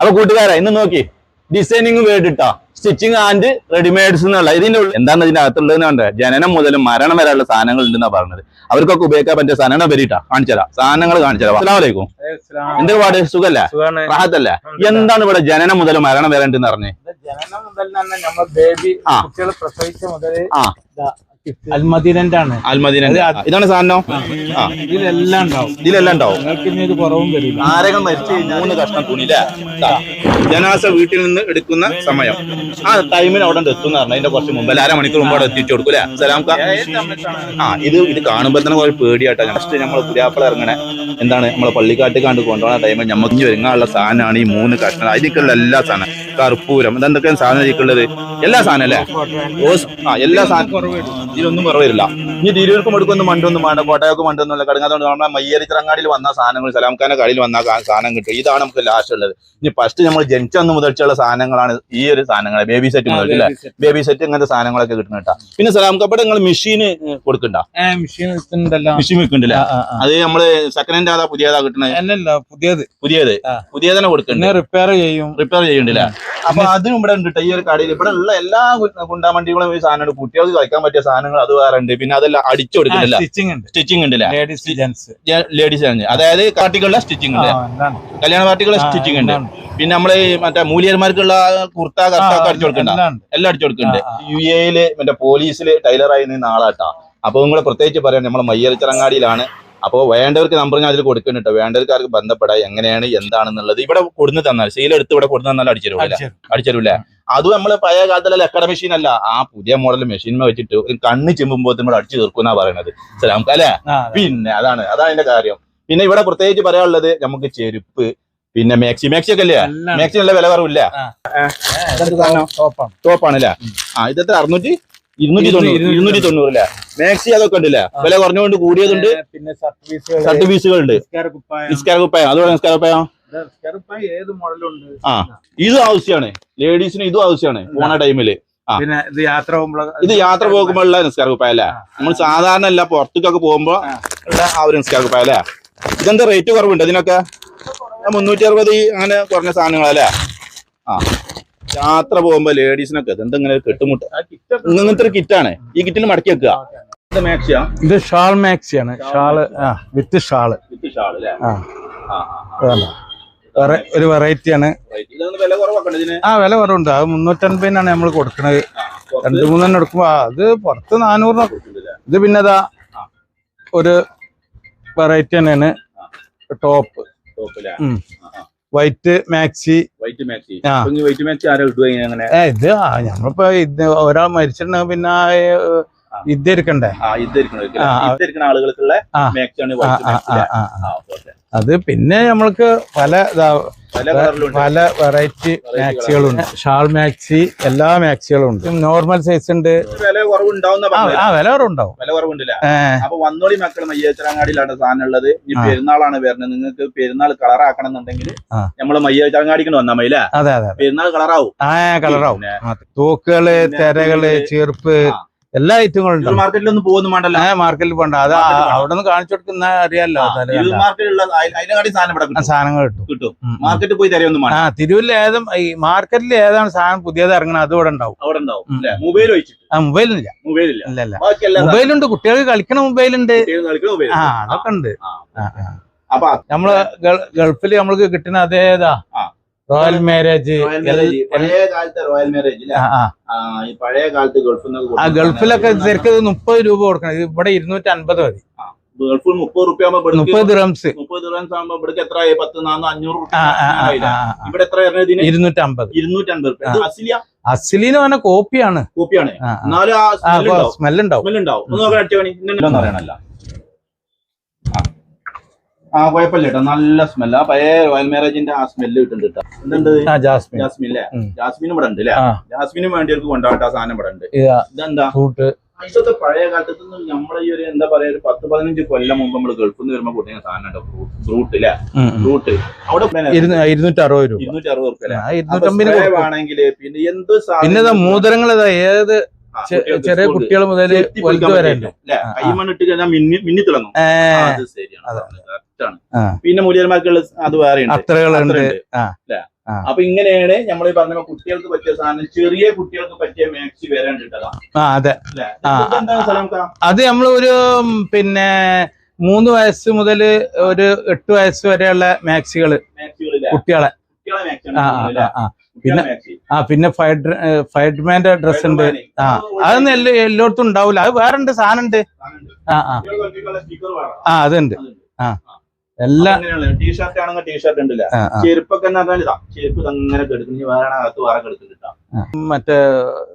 അപ്പൊ കൂട്ടുകാരാ ഇന്ന് നോക്കി. ഡിസൈനിങ് വേണ്ടിട്ടാ സ്റ്റിച്ചിങ് ആൻഡ് റെഡിമെയ്ഡ്സ് എന്നുള്ള ഇതിന്റെ ഉള്ളിൽ എന്താണ് ഇതിന്റെ അകത്തുള്ളതെന്ന് പറഞ്ഞത് ജനനം മുതൽ മരണം വരെയുള്ള സാധനങ്ങൾ ഉണ്ടെന്നാ പറഞ്ഞത്. അവർക്കൊക്കെ ഉപയോഗിക്കാൻ പറ്റിയ സാധനങ്ങൾ വരിട്ടാ കാണിച്ചാ സാധനങ്ങൾ അസ്സലാമലൈക്കും എന്ത് പാട്? സുഖല്ലേ? റാഹത്തല്ലേ? എന്താണ് ഇവിടെ ജനനം മുതൽ മരണം വരെ ഉണ്ടെന്ന് പറഞ്ഞേ ജനനം മുതൽ ബേബി. കുട്ടികൾ പ്രസവിച്ച മുതൽ ആ. അൽമദീനന്റെ ആണ് അൽമദീന അത് ഇതാണ് സാധനം? ആ. ഇതിലെല്ലാം ഉണ്ടാവും. ഇതിലെല്ലാം ഉണ്ടാവും. നിങ്ങൾക്ക് ഇനി ഒരു കുറവും വരില്ല. നാരകം മരിച്ചു കഴിഞ്ഞാൽ മൂന്ന് കഷ്ണം ദാ, ജനാസ വീട്ടിൽ നിന്ന് എടുക്കുന്ന സമയം. ആ ടൈമിന് അവിടെ എത്തുന്ന പറഞ്ഞാൽ അതിന്റെ കുറച്ച് മുമ്പ് അല്ല? അരമണിക്കൂർ മുമ്പ് അവിടെ എത്തിച്ചു കൊടുക്കും സലാം ആ ഇത് ഇത് കാണുമ്പോൾ തന്നെ കുറച്ച് പേടിയാട്ടോ. ഫസ്റ്റ് നമ്മൾ പുരാപ്പള ഇറങ്ങണേ. എന്താണ്? നമ്മളെ പള്ളിക്കാട്ട് കണ്ട് കൊണ്ടുപോകുന്ന ടൈമിൽ നമുക്ക് ഒരുങ്ങാനുള്ള സാധനമാണ് ഈ മൂന്ന് കഷ്ണം. അതിലേക്കുള്ള എല്ലാ സാധനം. കർപ്പൂരം ഇതെന്തൊക്കെ സാധനം ഇതിലേക്കുള്ളത് എല്ലാ സാധനം അല്ലേ? ആ എല്ലാ സാധനം. ഇതിലൊന്നും കുറവില്ല ഇനി തിരൂർക്കും എടുക്കുന്ന മണ്ടൊന്നും വേണ്ട. കോട്ടയക്കും മണ്ടൊന്നുമില്ല കടങ്ങാത്തോണ്ട് നമ്മളെ മയ്യരിച്ചിറങ്ങാടിയിൽ വന്ന സാധനങ്ങൾ സലാംഖാന്റെ കടയിൽ വന്ന സാധനം കിട്ടും. ഇതാണ് നമുക്ക് ലാസ്റ്റ് ഉള്ളത്. ഇനി ഫസ്റ്റ് നമ്മൾ ജനിച്ചന്ന് മുതൽച്ചുള്ള സാധനങ്ങളാണ് ഈ ഒരു സാധനങ്ങൾ ബേബി സെറ്റ് മുതൽ അല്ലേ ബേബി സെറ്റ് ഇങ്ങനത്തെ സാധനങ്ങളൊക്കെ കിട്ടുന്ന കേട്ടാ പിന്നെ സലാം കപ്പടെ നിങ്ങൾ മെഷീന് കൊടുക്കണ്ട? മെഷീൻ വെക്കുന്നുണ്ടല്ലേ. അത് നമ്മൾ സെക്കൻഡ് ഹാൻഡ് ആതാ പുതിയതാ കിട്ടണത് പുതിയത്. പുതിയത്. പുതിയ പുതിയതന്നെ കൊടുക്കണ്ടേ. റിപ്പയർ ചെയ്യും. റിപ്പയർ ചെയ്യണ്ടില്ല? അപ്പൊ അതും ഇവിടെ ഉണ്ട് ഈ ഒരു കടയിൽ ഇവിടെ ഉള്ള എല്ലാ ഗുണ്ടാമണ്ടികളും ഈ സാധനം കുട്ടികൾക്ക് കളിക്കാൻ പറ്റിയ സാധനങ്ങൾ അത് വേറെ ഉണ്ട്. പിന്നെ അതെല്ലാം അടിച്ചു കൊടുക്കുന്നില്ല സ്റ്റിച്ചിങ് ഉണ്ട്. സ്റ്റിച്ചിങ് ഉണ്ടല്ലേ? ലേഡീസ് ലേഡീസ് അതായത് കാട്ടിക്കുള്ള സ്റ്റിച്ചിങ് ഉണ്ട് കല്യാണ പാർട്ടികൾ സ്റ്റിച്ചിങ് ഉണ്ട്. പിന്നെ നമ്മൾ മറ്റേ മൂലിയന്മാർക്കുള്ള കുർത്ത കർത്ത ഒക്കെ അടിച്ചു കൊടുക്കണ്ട എല്ലാം അടിച്ചു കൊടുക്കുന്നുണ്ട് യു എയിൽ മറ്റേ പോലീസിൽ ടൈലറായി നിന്ന് ആളാട്ടാ. അപ്പൊ നിങ്ങളെ പ്രത്യേകിച്ച് പറയാം നമ്മളെ മയ്യറിച്ചിറങ്ങാടിയിലാണ് അപ്പോൾ വേണ്ടവർക്ക് നമ്പർ ഞാൻ അതിൽ കൊടുക്കുന്നുണ്ട് വേണ്ടവർക്ക് ആർക്ക് ബന്ധപ്പെടാം എങ്ങനെയാണ് എന്താണെന്നുള്ളത് ഇവിടെ കൊടുന്ന് തന്നാൽ എടുത്ത് ഇവിടെ കൊടുന്ന് തന്നാൽ അടിച്ചു തരുമല്ലേ അടിച്ചരൂല്ലേ അതും നമ്മൾ പഴയ കാലത്തിലെ ലക്കട മെഷീൻ അല്ല. ആ പുതിയ മോഡൽ മെഷീൻ വെച്ചിട്ട് ഒരു കണ്ണ് ചിമ്പുമ്പോൾ നമ്മൾ അടിച്ചു തീർക്കുന്നാ പറയുന്നത് സലാം അല്ലേ? പിന്നെ അതാണ് അതാണ് അതിന്റെ കാര്യം. പിന്നെ ഇവിടെ പ്രത്യേകിച്ച് പറയാനുള്ളത് നമുക്ക് ചെരുപ്പ് പിന്നെ മാക്സി. മാക്സി ഒക്കെ അല്ലേ മാക്സി നല്ല വില കുറവില്ല. ടോപ്പാണ്. ടോപ്പാണ് അല്ലേ? ആ ഇതെത്ര? അറുന്നൂറ്റി ഇരുന്നൂറ്റി തൊണ്ണൂറ്. ഇരുന്നൂറ്റി തൊണ്ണൂറ് അല്ലേ? മാക്സി അതൊക്കെ ഉണ്ടല്ലേ വില കുറഞ്ഞുകൊണ്ട് കൂടിയതുണ്ട്. പിന്നെ ഷർട്ട് പീസുകൾ. ഉണ്ട് നിസ്കാര കുപ്പായം. അതുപോലെ നിസ്കാര കുപ്പായം? ആ ഇതും ആവശ്യമാണ് ലേഡീസിന് ഇതും ആവശ്യമാണ് പോണ ടൈമിൽ. പിന്നെ ഇത് യാത്ര പോകുമ്പോൾ ഇത് യാത്ര പോകുമ്പോഴുള്ള നിസ്കാര കുപ്പായ അല്ലേ? നമ്മൾ സാധാരണ അല്ല പുറത്തേക്കൊക്കെ പോകുമ്പോ ഉള്ള ആ ഒരു നിസ്കാര കുപ്പായ അല്ലേ? ഇതെന്താ റേറ്റ് കുറവുണ്ട്? ഇതിനൊക്കെ മുന്നൂറ്റി അറുപത് അങ്ങനെ കുറഞ്ഞ സാധനങ്ങളല്ലേ? ആ. യാത്ര പോകുമ്പോ ലേഡീസിനൊക്കെ ഇതെന്താ ഇങ്ങനെ കെട്ടുമുട്ട. ഇങ്ങനത്തെ ഒരു കിറ്റാണ് ഈ കിറ്റിൽ മടക്കി വെക്കുക. ഇത് ഷാൾ മാക്സിയാണ് ഷാൾ ആ വിത്ത് ഷാൾ വിത്ത് ഷാൾ അല്ലേ? ആ. ഒരു വെറൈറ്റി ആണ്. ആ വില കുറവുണ്ട്. അത് മുന്നൂറ്റൻപതിനാണ് നമ്മൾ കൊടുക്കുന്നത് രണ്ടു മൂന്നെണ്ണം എടുക്കുമ്പോ അത് പുറത്ത് നാനൂറിനൊക്കെ? ഇത് പിന്നെതാ ഒരു വെറൈറ്റി തന്നെയാണ്. Top. White maxi white maxi. White maxi ആരാ അങ്ങനെ? ഇത് ഞമ്മളിപ്പോ ഇത് ഒരാൾ മരിച്ചിട്ടുണ്ടെങ്കിൽ പിന്നെ ആ, ഏ, ആ. ഇത് എടുക്കണ്ടേ ആ ഇതായിരിക്കണം ആ, ആ. ആളുകൾക്കുള്ള ആ. അത് പിന്നെ നമ്മൾക്ക് പല പല വെറൈറ്റി മാക്സികളുണ്ട് ഷാൾ മാക്സി എല്ലാ മാക്സികളും ഉണ്ട്. നോർമൽ സൈസ് ഉണ്ട്. വില കുറവുണ്ടാവും. വില കുറവുണ്ടില്ല? അപ്പൊ വന്നോളി മക്കൾ മയ്യച്ചറങ്ങാടിയിലാണ് സാധനം ഉള്ളത്. ഈ. പെരുന്നാളാണ് വരുന്നത്. നിങ്ങൾക്ക് പെരുന്നാൾ കളറാക്കണം എന്നുണ്ടെങ്കിൽ ആ. നമ്മൾ മതി അതെ അതെ അതെ. പെരുന്നാൾ കളറാവും. ആ കളറാവും. തൂക്കുകൾ തിരകൾ ചെറുപ്പ്. എല്ലാ ഐറ്റങ്ങളും ഉണ്ട്? മാർക്കറ്റിലൊന്നും പോകുന്നു വേണ്ടല്ലോ. മാർക്കറ്റിൽ പോകണ്ട അത്. അവിടെ നിന്ന് കാണിച്ചു കൊടുക്കുന്ന അറിയാലോ സാധനങ്ങൾ കിട്ടും. മാർക്കറ്റിൽ പോയി തരയൊന്നും ആ തിരുവല്ല ഏതും ഈ മാർക്കറ്റിൽ ഏതാണ് സാധനം പുതിയത് ഇറങ്ങണം അത് ഇവിടെ ഉണ്ടാവും. അവിടെ ഉണ്ടാവും മൊബൈൽ ആ മൊബൈലില്ല മൊബൈലില്ല ഇല്ല മൊബൈലുണ്ട് കുട്ടികൾക്ക് കളിക്കണ മൊബൈലുണ്ട് ആ അതൊക്കെ ഉണ്ട്. നമ്മൾ ഗൾഫിൽ ഗൾഫിൽ നമ്മൾക്ക് കിട്ടുന്ന അതേതാ. റോയൽ മാരേജ് പഴയ കാലത്തെ റോയൽ മാരേജ് ഈ പഴയ കാലത്ത് ഗൾഫിൽ ആ ഗൾഫിലൊക്കെ ചെറുക്കത് ശരിക്കും ഇത് മുപ്പത് രൂപ കൊടുക്കണം. ഇത് ഇവിടെ ഇരുന്നൂറ്റി അൻപത് മതി ഗൾഫിൽ മുപ്പത് റുപ്യ ആകുമ്പോ മുപ്പത് റംസ് മുപ്പത് റൺസ് ആകുമ്പോ ഇവിടേക്ക് എത്ര പത്ത് നാന്ന് അഞ്ഞൂറ്. ഇവിടെ എത്ര ഇരുന്നൂറ്റി അമ്പത് ഇരുന്നൂറ്റി അമ്പത് അസിലിയ? അസിലിന് പറഞ്ഞ കോപ്പിയാണ്. കോപ്പിയാണ്. എന്നാലും സ്മെല്ലുണ്ടാവും സ്മെല്ലുണ്ടാവും ഒന്ന് നോക്കാൻ അടിച്ച അറിയണല്ല. ആ കുഴപ്പമില്ല കേട്ടോ. നല്ല സ്മെല്ല ആ പഴയ റോയൽ മാരേജിന്റെ ആ സ്മെല്ല് കിട്ടുന്നുണ്ട് കേട്ടോ. എന്തുണ്ട് ജാസ്മിൻ. ജാസ്മിൻ അല്ലേ? ജാസ്മിനും ഇവിടെ ഉണ്ട് അല്ലേ? ജാസ്മിനും വേണ്ടിയവർക്ക് കൊണ്ടാവട്ടെ ആ സാധനം ഇവിടെ ഉണ്ട്. ഇതെന്താ? ഫ്രൂട്ട്. ഇതൊക്കെ പഴയ കാലത്ത് നമ്മളെ ഈ ഒരു എന്താ പറയാ ഒരു പത്ത് പതിനഞ്ച് കൊല്ലം മുമ്പ് നമ്മൾ ഗൾഫിൽ നിന്ന് വരുമ്പോ കൊടുക്കുന്ന സാധനം ഫ്രൂട്ട്. അല്ലേ? ഫ്രൂട്ട്. അവിടെ ഇരുന്നൂറ്റി അറുപത് രൂപ. ഇരുന്നൂറ്റി അറുപത് റുപ്യ അല്ലേ? ആ, ഇരുന്നൂറ്റമ്പതിന് അപ്പൊ spray കൊടുക്കും. വേണമെങ്കിൽ പിന്നെ എന്ത് പിന്നെ മൂതരങ്ങൾ ഏത് ചെറിയ കുട്ടികൾ മുതൽ വലുത് വരെ. കൈമണ്ണിട്ട് കഴിഞ്ഞാൽ മിന്നി മിന്നി തിളങ്ങും. അത് ശരിയാണ്. ആണ്. പിന്നെ മൂല്യന്മാർക്കുള്ള അത് വേറെ ഉണ്ട്. അപ്പൊ ഇങ്ങനെയാണ് നമ്മൾ പറഞ്ഞ കുട്ടികൾക്ക് പറ്റിയ സാധനം ചെറിയ കുട്ടികൾക്ക് പറ്റിയ മാക്സി വരാണ്ടിട്ടതാ കിട്ടതാ അതെ. നമ്മൾ ഒരു പിന്നെ മൂന്ന് വയസ്സ് മുതൽ ഒരു എട്ട് വയസ്സ് വരെയുള്ള മാക്സികൾ മാക്സികളില്ലേ? കുട്ടികളെ. പിന്നെ ആ പിന്നെ ഫൈഡ് ഫൈഡ്മാന്റെ ഡ്രസ് ഉണ്ട്. ആ. അതൊന്നും എല്ലാ എല്ലായിടത്തും ഉണ്ടാവില്ല അത് വേറെ ഉണ്ട് സാധനം ഉണ്ട് ആ. ആ ആ അതുണ്ട്. ആ. എല്ലാ ടീഷർട്ട് ആണെങ്കിൽ ടീഷർട്ട് ഉണ്ടല്ലേ. ചെരുപ്പൊക്കെ എന്ന് പറഞ്ഞാൽ ഇതാ ചെരുപ്പ് അങ്ങനെ കെടുക്കുന്നു. വേറെ അകത്ത് വേറെ കെടുക്കുന്നുണ്ടാ മറ്റേ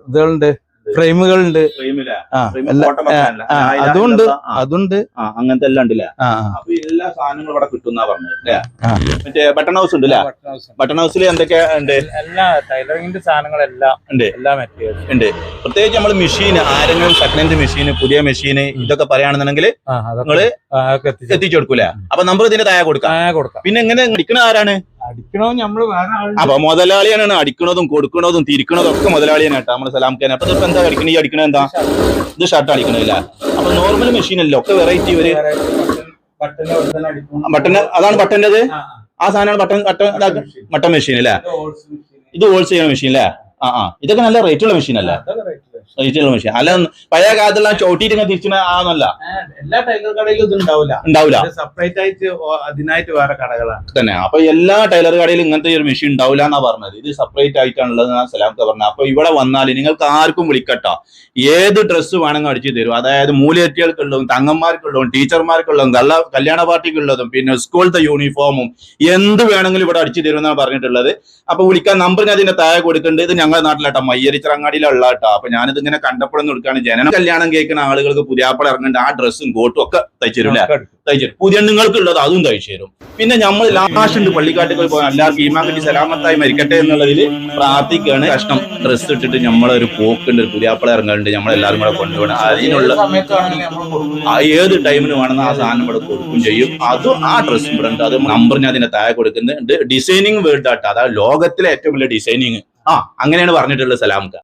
ഇതുകളുണ്ട്. ഫ്രെയിമുകളുണ്ട്. അതുണ്ട് അതുണ്ട്. അങ്ങനത്തെ എല്ലാം ഉണ്ടല്ലേ? അപ്പൊ എല്ലാ സാധനങ്ങളും ഇവിടെ കിട്ടുന്ന പറഞ്ഞത് അല്ലേ? ആ. മറ്റേ ബട്ടൺ ഹൗസ് ഉണ്ട് ബട്ടൺ ഹൗസിൽ എന്തൊക്കെ ഉണ്ട്? എല്ലാ ടൈലറിംഗിന്റെ സാധനങ്ങളെല്ലാം ഉണ്ട്. എല്ലാ മെറ്റീരിയൽസ് ഉണ്ട്. പ്രത്യേകിച്ച് നമ്മൾ മെഷീൻ ആരെങ്കിലും സെക്കൻഡ് മെഷീൻ പുതിയ മെഷീൻ ഇതൊക്കെ പറയുകയാണെന്നുണ്ടെങ്കിൽ നിങ്ങൾ എത്തിച്ചു കൊടുക്കൂല അപ്പൊ നമ്പർ ഇതിന്റെ താഴെ കൊടുക്കാം. ആ, കൊടുക്കാം. പിന്നെ എങ്ങനെ അടിക്കണ ആരാണ്? അപ്പൊ മുതലാളിയാണ് അടിക്കണതും കൊടുക്കണതും തിരിക്കണതും ഒക്കെ മുതലാളിയാണ് കേട്ടോ നമ്മൾ സലാംക്കാൻ അപ്പൊ ഇപ്പൊ എന്താ അടിക്കണ? ഈ അടിക്കണ എന്താ? ഇത് ഷർട്ട്. അടിക്കണില്ല അപ്പൊ നോർമൽ മെഷീൻ അല്ലേ? ഒക്കെ വെറൈറ്റി ഒരു ബട്ടൺ അതാണ് ബട്ടന്റെത് ആ, സാധനമാണ് ബട്ടൺ ബട്ടൺ. ബട്ടൺ മെഷീൻ അല്ലേ? ഇത് ഹോൾസെയിൽ മെഷീൻ. ഇത് ഹോൾസ് ചെയ്യുന്ന മെഷീൻ അല്ലേ? ആ ആ. ഇതൊക്കെ നല്ല റേറ്റ് ഉള്ള മെഷീൻ അല്ലേ? ഉള്ള മെഷീൻ അല്ല പഴയ കാലത്തുള്ള ചോട്ടിയിട്ട് തിരിച്ചിന ആന്നല്ല. എല്ലാ ടൈലർ കടയിലും ഇത് ഉണ്ടാവില്ല ഉണ്ടാവില്ല സെപ്പറേറ്റ് ആയിട്ട് അതിനായിട്ട് വേറെ കടകളാണ്. തന്നെ. അപ്പൊ എല്ലാ ടൈലർ കടയിലും ഇങ്ങനത്തെ ഒരു മെഷീൻ ഉണ്ടാവില്ല എന്നാ പറഞ്ഞത്. ഇത് സെപ്പറേറ്റ് ആയിട്ടാണുള്ളത് സലാമത്ത് പറഞ്ഞത്. അപ്പൊ ഇവിടെ വന്നാൽ നിങ്ങൾക്ക് ആർക്കും വിളിക്കട്ടോ. ഏത് ഡ്രസ്സ് വേണമെങ്കിൽ അടിച്ചു തരും. അതായത് മൂലയറ്റികൾക്കുള്ളതും തങ്ങന്മാർക്കുള്ളതും ടീച്ചർമാർക്കുള്ളതും കള്ള കല്യാണ പാർട്ടിക്കുള്ളതും പിന്നെ സ്കൂളത്തെ യൂണിഫോമും എന്ത് വേണമെങ്കിലും ഇവിടെ അടിച്ചു തരും എന്നാണ് പറഞ്ഞിട്ടുള്ളത്. അപ്പൊ വിളിക്കാൻ നമ്പർ ഞാൻ ഇതിന്റെ തായ കൊടുക്കേണ്ടത് ഇത് ഞങ്ങളുടെ നാട്ടിലാട്ടോ. മയ്യരിച്ചിറങ്ങാടിയിലുള്ള കേട്ടോ അപ്പൊ ഞാനിത് ഇങ്ങനെ കണ്ടപ്പോഴെന്ന് കൊടുക്കാണ് ജനനം. കല്യാണം കേൾക്കുന്ന ആളുകൾക്ക് പുതിയാപ്പള ഇറങ്ങേണ്ട ആ ഡ്രസ്സും കോട്ടും ഒക്കെ തയ്ച്ചു അല്ലേ തയ്ച്ചു. പുതിയ നിങ്ങൾക്കുള്ളത് അതും തയ്ച്ചു തരും. പിന്നെ നമ്മൾ ലാസ്റ്റ് ഉണ്ട് പള്ളിക്കാട്ടുകൾ പോകാൻ. എല്ലാവർക്കും ഈമാക്കട്ടി സലാമത്തായി മരിക്കട്ടെ എന്നുള്ളതിൽ പ്രാർത്ഥിക്കുകയാണ് കഷ്ണം ഡ്രസ്സ് ഇട്ടിട്ട് നമ്മളൊരു പോക്കുണ്ട് ഒരു പുതിയാപ്പള ഇറങ്ങുന്നുണ്ട് നമ്മളെല്ലാവരും കൂടെ കൊണ്ടുപോകണം അതിനുള്ള ഏത് ടൈമിന് വേണമെന്ന് ആ സാധനം ഇവിടെ കൊടുക്കും ചെയ്യും. അതും ആ ഡ്രസ്സ് ഇവിടെ ഉണ്ട്. അത് നമ്പർ ഞാൻ അതിന്റെ താഴെ കൊടുക്കുന്നുണ്ട്. ഡിസൈനിങ് വേൾഡ് ആട്ടോ. അതായത് ലോകത്തിലെ ഏറ്റവും വലിയ ഡിസൈനിങ് ആ അങ്ങനെയാണ് പറഞ്ഞിട്ടുള്ളത് സലാംക്ക